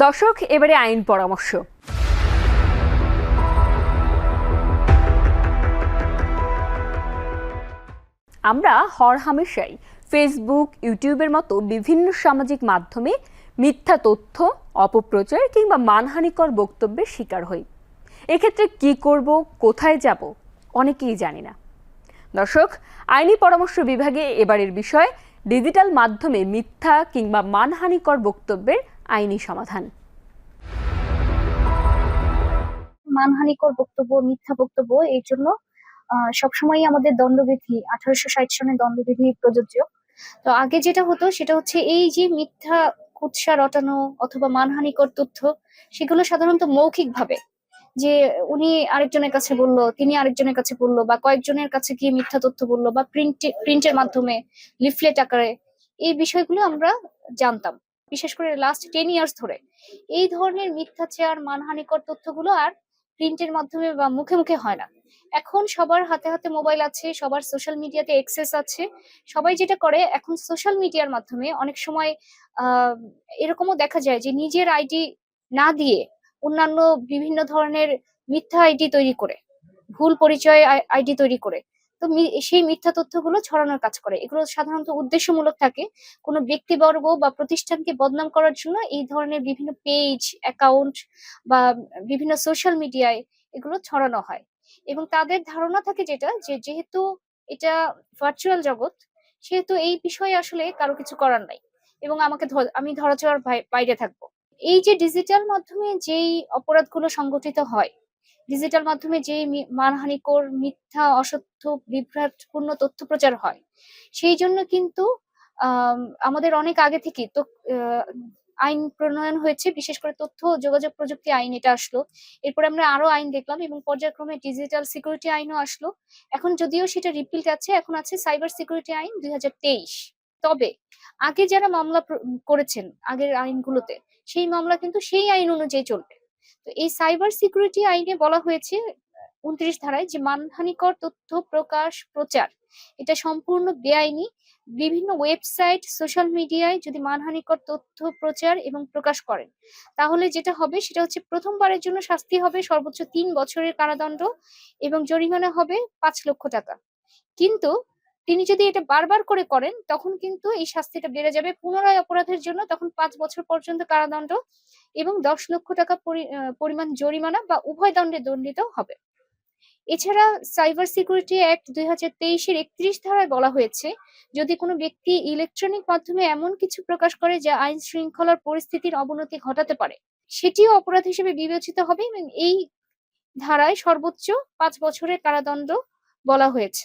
দর্শক, এবারে আইন পরামর্শ। আমরা হরহামেশাই ফেসবুক ইউটিউবের মতো বিভিন্ন সামাজিক মাধ্যমে মিথ্যা তথ্য, অপপ্রচার কিংবা মানহানিকর বক্তব্যের শিকার হই। এক্ষেত্রে কি করব, কোথায় যাব, অনেকেই জানি না। দর্শক, আইনি পরামর্শ বিভাগে এবারের বিষয় ডিজিটাল মাধ্যমে মিথ্যা কিংবা মানহানিকর বক্তব্যের আইনি সমাধান। মানহানিকর বক্তব্য মিথ্যা বক্তব্য এই জন্য আহ, সবসময়ই আমাদের দণ্ডবিধি আঠারোশো ষাট সনের দণ্ডবিধি প্রযোজ্য। তো আগে যেটা হতো সেটা হচ্ছে এই যে মিথ্যা কুৎসা রটানো অথবা মানহানিকর তথ্য সেগুলো সাধারণত মৌখিক ভাবে যে উনি আরেকজনের কাছে বলল তিনি আরেকজনের কাছে বলল বা কয়েকজনের কাছে গিয়ে মিথ্যা তথ্য বলল বা প্রিন্টে প্রিন্টের মাধ্যমে লিফলেট আকারে এই বিষয়গুলো আমরা জানতাম। বিশেষ করে লাস্ট টেন ইয়ার্স ধরে। এই ধরনের মিথ্যা মিথ্যাচার, মানহানিকর তথ্যগুলো আর প্রিন্টের মাধ্যমে বা মুখে মুখে হয় না। এখন সবার হাতে হাতে মোবাইল আছে, সবার সোশ্যাল মিডিয়াতে এক্সেস আছে। সবাই যেটা করে, এখন সোশ্যাল মিডিয়ার মাধ্যমে অনেক সময় এরকমও দেখা যায় যে নিজের আইডি না দিয়ে অন্যান্য বিভিন্ন ধরনের মিথ্যা আইডি তৈরি করে, ভুল পরিচয় আইডি তৈরি করে। তো সেই মিথ্যা তথ্যগুলো ছড়ানোর কাজ করে। এগুলো সাধারণত উদ্দেশ্যমূলক থাকে। কোনো ব্যক্তিবর্গ বা প্রতিষ্ঠানকে বদনাম করার জন্য এই ধরনের বিভিন্ন পেজ, অ্যাকাউন্ট বা বিভিন্ন সোশ্যাল মিডিয়ায় এগুলো ছড়ানো হয়। এবং তাদের ধারণা থাকে যেটা, যে যেহেতু এটা ভার্চুয়াল জগৎ, সেহেতু এই বিষয়ে আসলে কারও কিছু করার নাই। এবং আমাকে আমি ধরাছোঁয়ার বাই- বাইরে থাকব। এই যে ডিজিটাল মাধ্যমে যেই অপরাধগুলো সংগঠিত হয় ডিজিটাল মাধ্যমে যে মানহানিকর মিথ্যা অসত্য বিভ্রাটপূর্ণ তথ্য প্রচার হয় সেই জন্য কিন্তু আম, আমাদের অনেক আগে থেকে তো আইন প্রণয়ন হয়েছে বিশেষ করে তথ্য যোগাযোগ প্রযুক্তি আইন এটা আসলো। এরপরে আমরা আরও আইন দেখলাম এবং পর্যায়ক্রমে ডিজিটাল সিকিউরিটি আইনও আসলো। এখন যদিও সেটা রিপিল্ড আছে এখন আছে সাইবার সিকিউরিটি আইন দুই হাজার তেইশ। তবে আগে যারা মামলা করেছেন আগের আইনগুলোতে সেই মামলা কিন্তু সেই আইন অনুযায়ী চলবে। তো এই সাইবার সিকিউরিটি আইনে বলা হয়েছে, উনত্রিশ ধারায় যে মানহানিকর তথ্য প্রকাশ, প্রচার, এটা সম্পূর্ণ বেআইনি। বিভিন্ন ওয়েবসাইট সোশ্যাল মিডিয়ায় যদি মানহানিকর তথ্য, প্রচার এবং প্রকাশ করেন, তাহলে যেটা হবে সেটা হচ্ছে প্রথমবারের জন্য শাস্তি হবে সর্বোচ্চ তিন বছরের কারাদণ্ড এবং জরিমানা হবে পাঁচ লক্ষ টাকা। কিন্তু তিনি যদি এটা বারবার করে করেন, তখন কিন্তু এই শাস্তিটা বেড়ে যাবে। পুনরায় অপরাধের জন্য তখন পাঁচ বছর পর্যন্ত কারাদণ্ড এবং দশ লক্ষ টাকা পরিমাণ জরিমানা বা উভয় দণ্ডে দণ্ডিত হবে। এছাড়া সাইবার সিকিউরিটি অ্যাক্ট দুই হাজার তেইশের একত্রিশ ধারায় বলা হয়েছে, যদি কোনো ব্যক্তি ইলেকট্রনিক মাধ্যমে এমন কিছু প্রকাশ করে যা আইন শৃঙ্খলার পরিস্থিতির অবনতি ঘটাতে পারে, সেটিও অপরাধ হিসেবে বিবেচিত হবে এবং এই ধারায় সর্বোচ্চ পাঁচ বছরের কারাদণ্ড বলা হয়েছে।